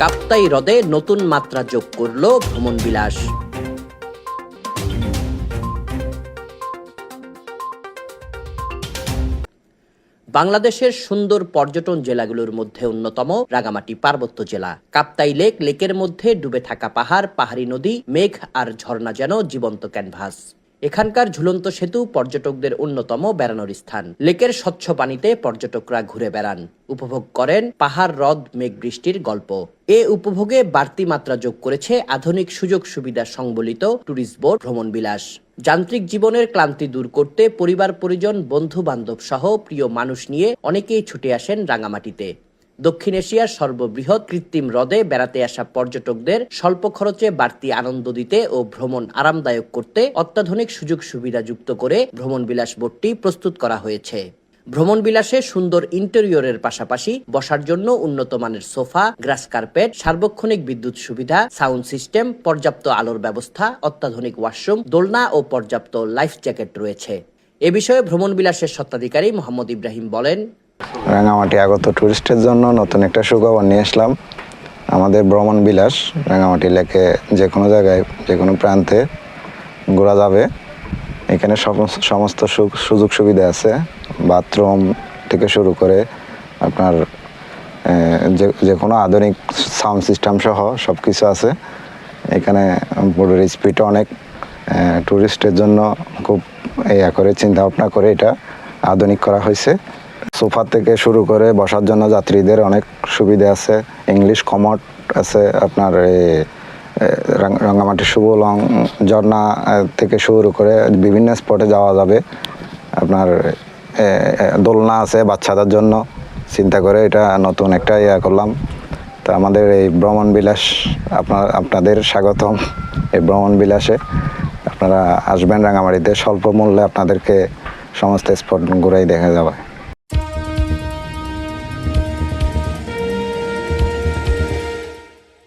কাপ্তাই হ্রদে নতুন মাত্রা যোগ করল ভ্রমণ বিলাস। বাংলাদেশের সুন্দর পর্যটন জেলাগুলোর মধ্যে অন্যতম রাগামাটি পার্বত্য জেলা। কাপ্তাই লেক, লেকের মধ্যে ডুবে থাকা পাহাড়, পাহাড়ি নদী, মেঘ আর ঝর্ণা যেন জীবন্ত ক্যানভাস। এখানকার ঝুলন্ত সেতু পর্যটকদের অন্যতম বেড়ানোর স্থান। লেকের স্বচ্ছ পানিতে পর্যটকরা ঘুরে বেড়ান। উপভোগ করেন পাহাড়, হ্রদ, মেঘ বৃষ্টির গল্প। এ উপভোগে বাড়তি মাত্রা যোগ করেছে আধুনিক সুযোগ সুবিধা সংবলিত ট্যুরিস্ট বোর্ড ভ্রমণ বিলাস যান্ত্রিক জীবনের ক্লান্তি দূর করতে পরিবার, পরিজন বন্ধু বান্ধব সহ প্রিয় মানুষ নিয়ে অনেকেই ছুটে আসেন রাঙামাটিতে। দক্ষিণ এশিয়ার সর্ববৃহৎ কৃত্রিম হ্রদে বেড়াতে আসা পর্যটকদের স্বল্প খরচে বাড়তি আনন্দ দিতে ও ভ্রমণ আরামদায়ক করতে অত্যাধুনিক সুযোগ সুবিধা যুক্ত করে ভ্রমণ বিলাস বোর্ডটি প্রস্তুত করা হয়েছে। ভ্রমণ বিলাসে সুন্দর ইন্টেরিয়রের পাশাপাশি বসার জন্য উন্নত মানের সোফা, গ্রাস কার্পেট, সার্বক্ষণিক বিদ্যুৎ সুবিধা, সাউন্ড সিস্টেম, পর্যাপ্ত আলোর ব্যবস্থা, অত্যাধুনিক ওয়াশরুম, দোলনা ও পর্যাপ্ত লাইফ জ্যাকেট রয়েছে। এ বিষয়ে ভ্রমণ বিলাসের স্বত্বাধিকারী মোহাম্মদ ইব্রাহিম বলেন রাঙামাটি আগত টুরিস্টের জন্য নতুন একটা সুখবর নিয়ে আসলাম। আমাদের ভ্রমণ বিলাস, রাঙামাটি লেকে যে কোনো জায়গায়, যে কোনো প্রান্তে ঘোরা যাবে। এখানে সমস্ত সমস্ত সু- সুযোগ সুবিধা আছে। বাথরুম থেকে শুরু করে আপনার যে যে কোনো আধুনিক সাউন্ড সিস্টেম সহ সব কিছু আছে। এখানে বোর্ডের স্পিডও অনেক। টুরিস্টের জন্য খুব ইয়া করে চিন্তা ভাবনা করে এটা আধুনিক করা হয়েছে। সোফা থেকে শুরু করে বসার জন্য যাত্রীদের অনেক সুবিধা আছে। ইংলিশ কমট আছে, আপনার রাঙ্গামাটি শুভলং ঝর্ণা থেকে শুরু করে বিভিন্ন স্পটে যাওয়া যাবে। আপনার দোলনা আছে বাচ্চাদের জন্য। চিন্তা করে এটা নতুন একটা ইয়া করলাম। তো আমাদের এই ভ্রমণ বিলাস আপনার, আপনাদের স্বাগতম এই ভ্রমণ বিলাসে। আপনারা আসবেন রাঙামাটিতে, স্বল্প মূল্যে আপনাদেরকে সমস্ত স্পট ঘুরাই দেখা যাবে।